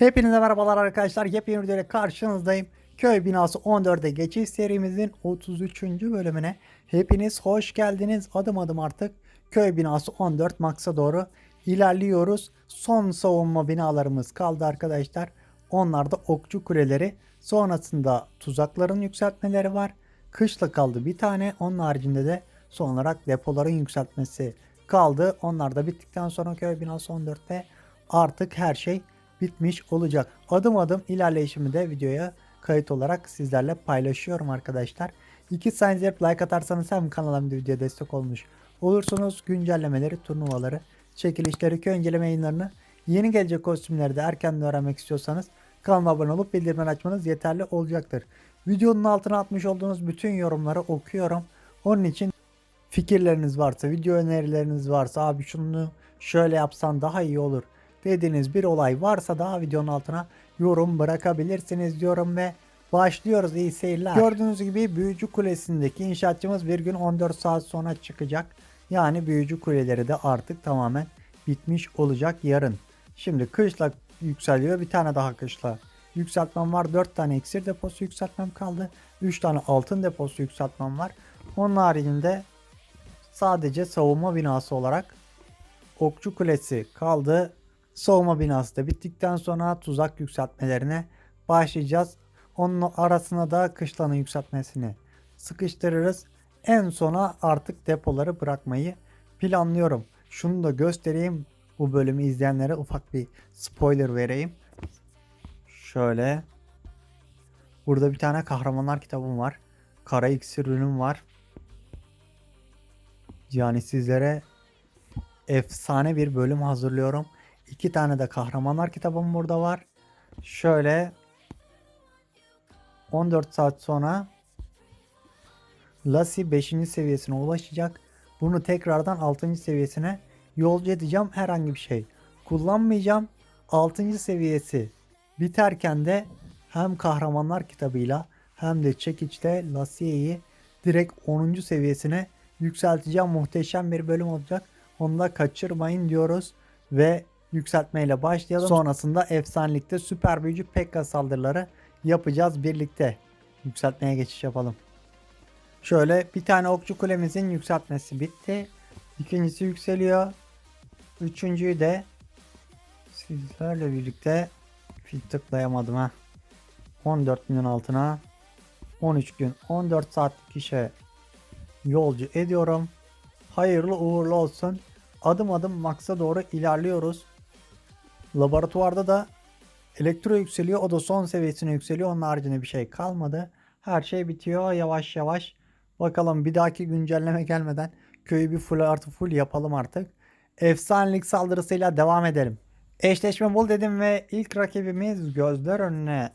Hepinize merhabalar arkadaşlar. Yepyeni videoyla karşınızdayım. Köy binası 14'e geçiş serimizin 33. bölümüne hepiniz hoş geldiniz. Adım adım artık köy binası 14 Max'a doğru ilerliyoruz. Son savunma binalarımız kaldı arkadaşlar. Onlar da okçu kuleleri. Sonrasında tuzakların yükseltmeleri var. Kışla kaldı bir tane. Onun haricinde de son olarak depoların yükseltmesi kaldı. Onlar da bittikten sonra köy binası 14'te artık her şey bitmiş olacak. Adım adım ilerleyişimi de videoya kayıt olarak sizlerle paylaşıyorum arkadaşlar. İki saniye hep like atarsanız hem kanalıma videoya destek olmuş olursunuz. Güncellemeleri, turnuvaları, çekilişleri, köy inceleme yayınlarını, yeni gelecek kostümleri de erken öğrenmek istiyorsanız kanalıma abone olup bildirimleri açmanız yeterli olacaktır. Videonun altına atmış olduğunuz bütün yorumları okuyorum. Onun için fikirleriniz varsa, video önerileriniz varsa abi şunu şöyle yapsan daha iyi olur dediğiniz bir olay varsa daha videonun altına yorum bırakabilirsiniz diyorum ve başlıyoruz iyi seyirler. Gördüğünüz gibi Büyücü Kulesi'ndeki inşaatçımız bir gün 14 saat sonra çıkacak. Yani Büyücü Kuleleri de artık tamamen bitmiş olacak yarın. Şimdi kışla yükseliyor. Bir tane daha kışla yükseltmem var. 4 tane iksir deposu yükseltmem kaldı. 3 tane altın deposu yükseltmem var. Onun haricinde sadece savunma binası olarak Okçu Kulesi kaldı. Savunma binası da bittikten sonra tuzak yükseltmelerine başlayacağız. Onun arasına da kışlanın yükseltmesini sıkıştırırız. En sona artık depoları bırakmayı planlıyorum. Şunu da göstereyim. Bu bölümü izleyenlere ufak bir spoiler vereyim. Şöyle. Burada bir tane kahramanlar kitabım var. Kara iksir ürünüm var. Yani sizlere efsane bir bölüm hazırlıyorum. İki tane de kahramanlar kitabım burada var. Şöyle 14 saat sonra Lassie 5. seviyesine ulaşacak. Bunu tekrardan 6. seviyesine yolcu edeceğim. Herhangi bir şey kullanmayacağım. 6. seviyesi biterken de hem kahramanlar kitabıyla hem de çekiçle Lassie'yi direkt 10. seviyesine yükselteceğim. Muhteşem bir bölüm olacak. Onu da kaçırmayın diyoruz. Ve yükseltmeyle başlayalım. Sonrasında efsanelikte süper büyücü Pekka saldırıları yapacağız birlikte. Yükseltmeye geçiş yapalım. Şöyle bir tane okçu kulemizin yükseltmesi bitti. İkincisi yükseliyor. Üçüncüyü de sizlerle birlikte fil tıklayamadım ha. 14 milyon altına 13 gün 14 saatlik işe yolcu ediyorum. Hayırlı uğurlu olsun. Adım adım Max'a doğru ilerliyoruz. Laboratuvarda da elektro yükseliyor. O da son seviyesine yükseliyor. Onun haricinde bir şey kalmadı. Her şey bitiyor yavaş yavaş. Bakalım bir dahaki güncelleme gelmeden köyü bir full artı full yapalım artık. Efsanelik saldırısıyla devam edelim. Eşleşme bul dedim ve ilk rakibimiz gözler önüne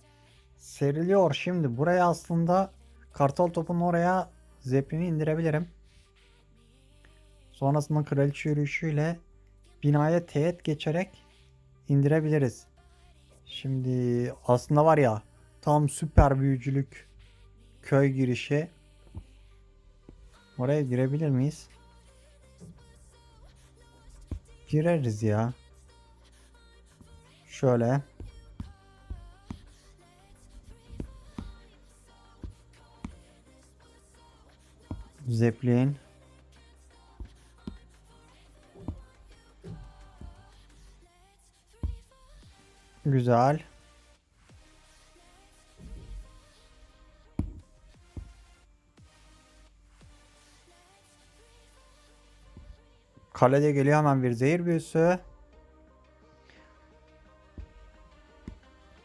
seriliyor. Şimdi buraya aslında kartal topun oraya zeplini indirebilirim. Sonrasında kraliçe yürüyüşüyle binaya teğet geçerek indirebiliriz. Şimdi aslında var ya tam süper büyücülük köy girişi. Oraya girebilir miyiz? Gireriz ya. Şöyle. Zeppelin. Güzel. Kalede geliyor hemen bir zehir büyüsü.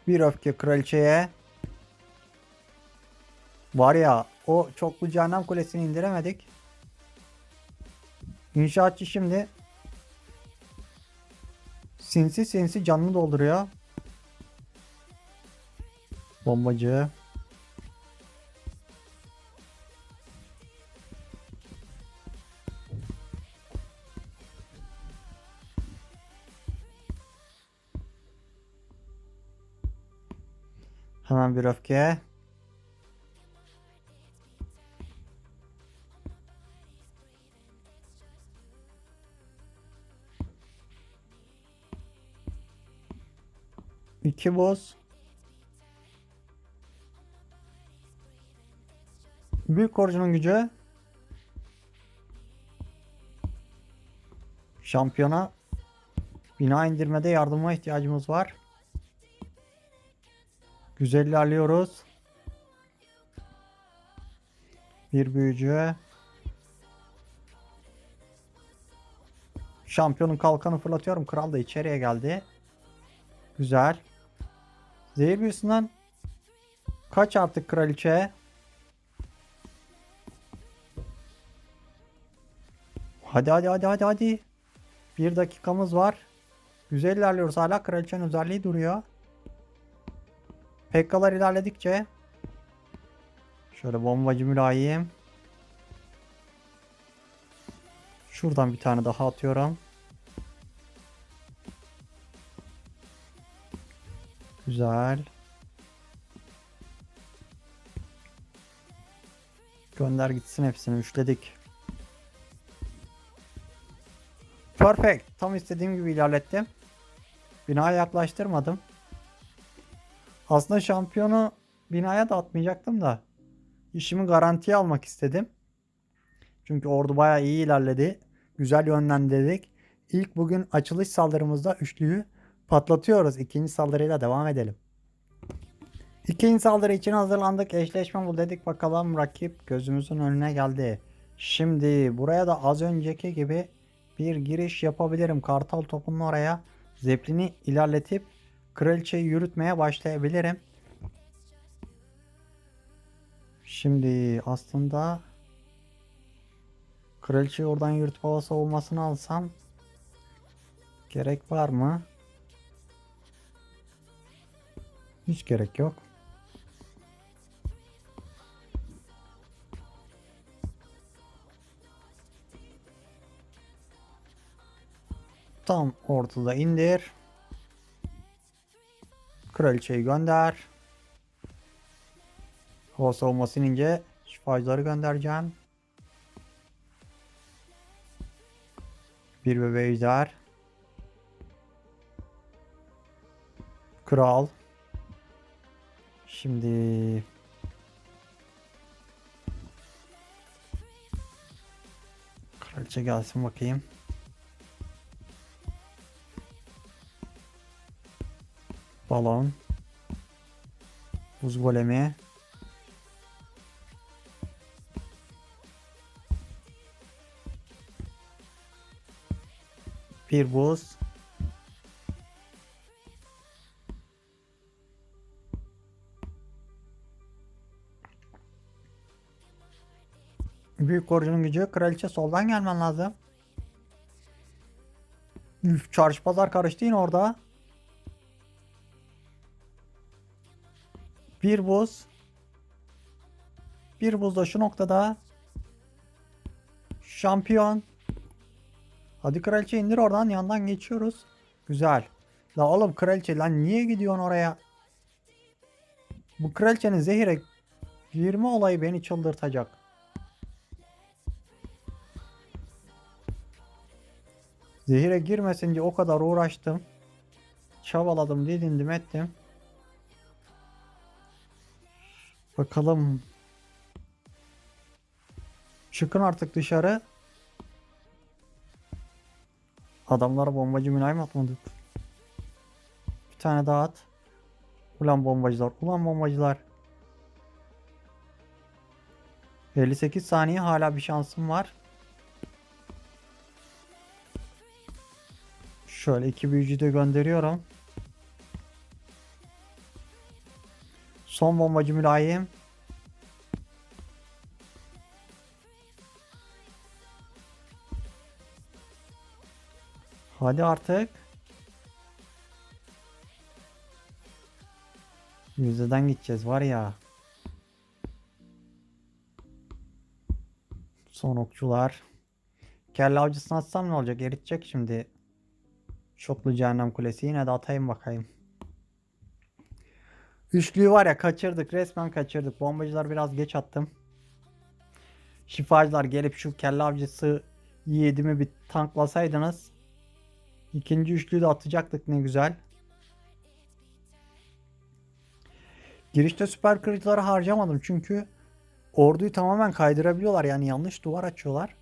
Bir öfke kraliçeye. Var ya o çoklu cehennem kulesini indiremedik. İnşaatçı şimdi sinsi sinsi canını dolduruyor. Bombacı. Hemen bir öfke. 2 boz. Büyük korucunun gücü. Şampiyona bina indirmede yardıma ihtiyacımız var. Güzel ilerliyoruz. Bir büyücü. Şampiyonun kalkanı fırlatıyorum. Kral da içeriye geldi. Güzel. Zehir büyüsünden kaç artık kraliçe? Hadi hadi hadi hadi hadi. Bir dakikamız var. Güzel ilerliyoruz. Hala kraliçenin özelliği duruyor. Pekkalar ilerledikçe şöyle bombacı mülayim. Şuradan bir tane daha atıyorum. Güzel. Gönder gitsin hepsini üçledik. Perfect. Tam istediğim gibi ilerlettim. Binaya yaklaştırmadım. Aslında şampiyonu binaya da atmayacaktım da. İşimi garantiye almak istedim. Çünkü ordu bayağı iyi ilerledi. Güzel yönlendirdik. İlk bugün açılış saldırımızda üçlüyü patlatıyoruz. İkinci saldırıyla devam edelim. İkinci saldırı için hazırlandık. Eşleşme bul dedik bakalım rakip gözümüzün önüne geldi. Şimdi buraya da az önceki gibi bir giriş yapabilirim. Kartal topunun oraya zeplini ilerletip kraliçeyi yürütmeye başlayabilirim. Şimdi aslında kraliçeyi oradan yürütüp hava savunmasını alsam gerek var mı? Hiç gerek yok. Tam ortada indir. Kraliçeyi gönder. Hava savunması inince şifacıları göndereceğim. Bir bebe ejder. Kral. Şimdi Kraliçe gelsin bakayım. Balon. Buz golemi. Bir buz. Büyük korucunun gücü. Kraliçe soldan gelmen lazım. Üf, çarşı pazar karıştı yine orada. Bir buz. Bir buz da şu noktada. Şampiyon. Hadi kraliçe indir oradan yandan geçiyoruz. Güzel. La oğlum kraliçe lan niye gidiyorsun oraya? Bu kraliçenin zehire girme olayı beni çıldırtacak. Zehire girmesin diye o kadar uğraştım. Çabaladım, didindim, ettim. Bakalım. Çıkın artık dışarı. Adamlara bombacı mülayim atmadık. Bir tane daha at. Ulan bombacılar. Ulan bombacılar. 58 saniye hala bir şansım var. Şöyle iki büyücü de gönderiyorum. Son bombacı mülayim. Hadi artık. Yüzdeden gideceğiz var ya. Son okçular. Kelle avcısını atsam ne olacak? Eritecek şimdi. Şoklu cehennem kulesi. Yine de atayım bakayım. Üçlüyü var ya kaçırdık. Resmen kaçırdık. Bombacılar biraz geç attım. Şifacılar gelip şu kelle avcısı yiğidimi bir tanklasaydınız. ikinci üçlüyü de atacaktık ne güzel. Girişte süper kırıcıları harcamadım çünkü orduyu tamamen kaydırabiliyorlar yani yanlış duvar açıyorlar.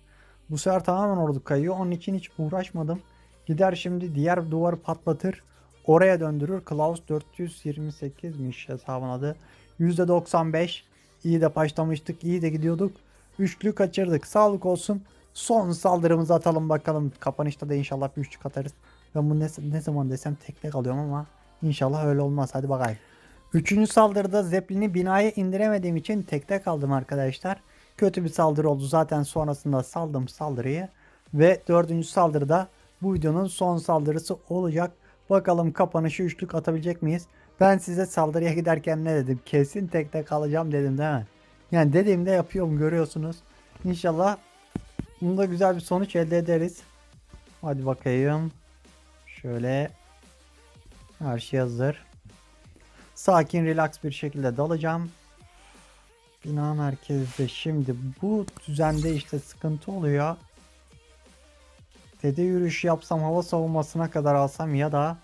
Bu sefer tamamen ordu kayıyor. Onun için hiç uğraşmadım. Gider şimdi diğer duvarı patlatır. Oraya döndürür. Klaus 428'miş hesabın adı. %95. İyi de başlamıştık. iyi de gidiyorduk. Üçlü kaçırdık. Sağlık olsun. Son saldırımızı atalım bakalım. Kapanışta da inşallah bir üçlük atarız. Ben bu ne, ne zaman desem tekne kalıyorum ama inşallah öyle olmaz. Hadi bakalım. Üçüncü saldırıda Zeppelin'i binaya indiremediğim için tekte kaldım arkadaşlar. Kötü bir saldırı oldu. Zaten sonrasında saldım saldırıyı. Ve dördüncü saldırıda bu videonun son saldırısı olacak. Bakalım kapanışı üçlük atabilecek miyiz? Ben size saldırıya giderken ne dedim? Kesin tekte kalacağım dedim değil mi? Yani dediğimde yapıyorum görüyorsunuz. İnşallah bunda güzel bir sonuç elde ederiz. Hadi bakayım. Şöyle. Her şey hazır. Sakin relax bir şekilde dalacağım. Bina merkezde şimdi bu düzende işte sıkıntı oluyor. Dede yürüyüşü yapsam hava savunmasına kadar alsam ya da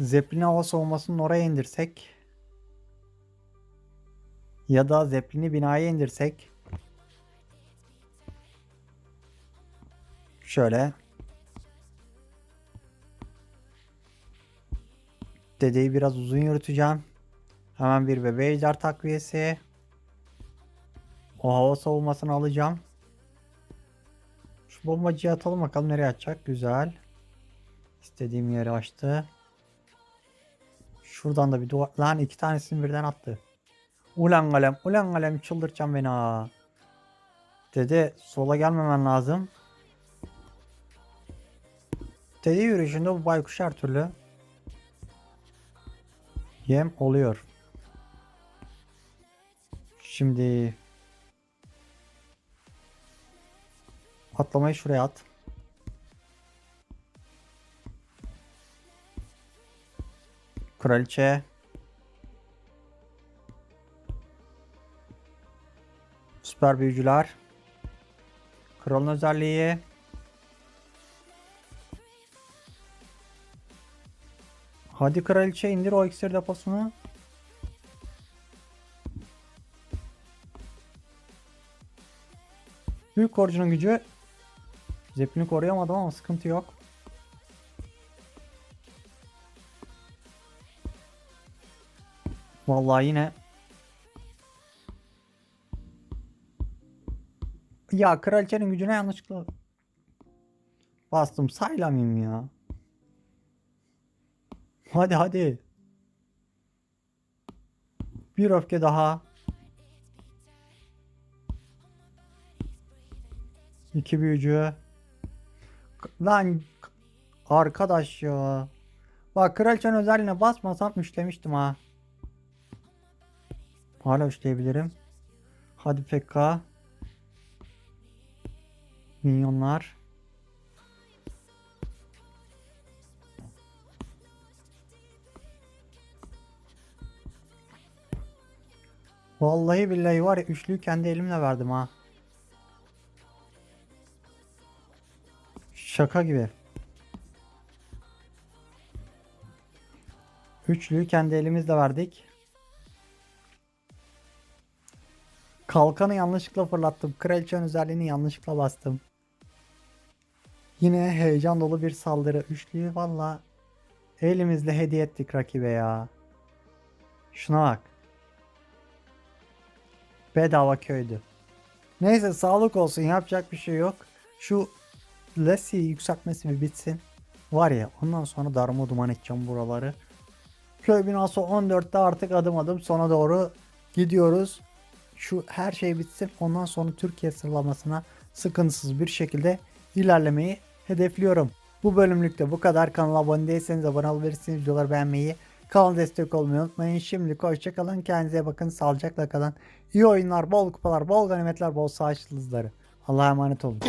Zeppelin'i hava savunmasının oraya indirsek ya da Zeppelin'i binaya indirsek şöyle Dedeyi biraz uzun yürüteceğim. Hemen bir bebe ejder takviyesi. O hava savunmasını alacağım. Şu bombacıyı atalım bakalım nereye atacak. Güzel. İstediğim yeri açtı. Şuradan da bir duvar. Lan iki tanesini birden attı. Ulan kalem. Ulan kalem çıldırtacağım beni ha. Dede sola gelmemen lazım. Dede yürüyüşünde bu baykuş her türlü. Yem oluyor. Şimdi atlamayı şuraya at. Kraliçe. Süper büyücüler. Kralın özelliği. Hadi kraliçe indir o iksir deposunu. Büyük korucunun gücü. Zeppelin'i koruyamadım ama sıkıntı yok. Vallahi yine Ya kraliçenin gücüne yanlışlıkla bastım saylamayayım ya. Hadi hadi. Bir öfke daha. İki büyücü. Lan arkadaş ya. Bak kraliçenin özelliğine basmasam üçlemiştim ha. Hala üçleyebilirim. Hadi PK. Minyonlar. Vallahi billahi var ya üçlüyü kendi elimle verdim ha. Şaka gibi. Üçlüyü kendi elimizle verdik. Kalkanı yanlışlıkla fırlattım. Kraliçenin özelliğini yanlışlıkla bastım. Yine heyecan dolu bir saldırı. Üçlüyü valla elimizle hediye ettik rakibe ya. Şuna bak. Bedava köydü. Neyse sağlık olsun yapacak bir şey yok. Şu Lesi yükseltmesi bir bitsin. Var ya ondan sonra darma duman edeceğim buraları. Köy binası 14'te artık adım adım sona doğru gidiyoruz. Şu her şey bitsin ondan sonra Türkiye sıralamasına sıkıntısız bir şekilde ilerlemeyi hedefliyorum. Bu bölümlükte bu kadar. Kanala abone değilseniz abone olabilirsiniz. Videoları beğenmeyi, kanal destek olmayı unutmayın. Şimdilik hoşçakalın. Kendinize bakın. Sağlıcakla kalın. İyi oyunlar, bol kupalar, bol ganimetler, bol sağ. Allah'a emanet olun.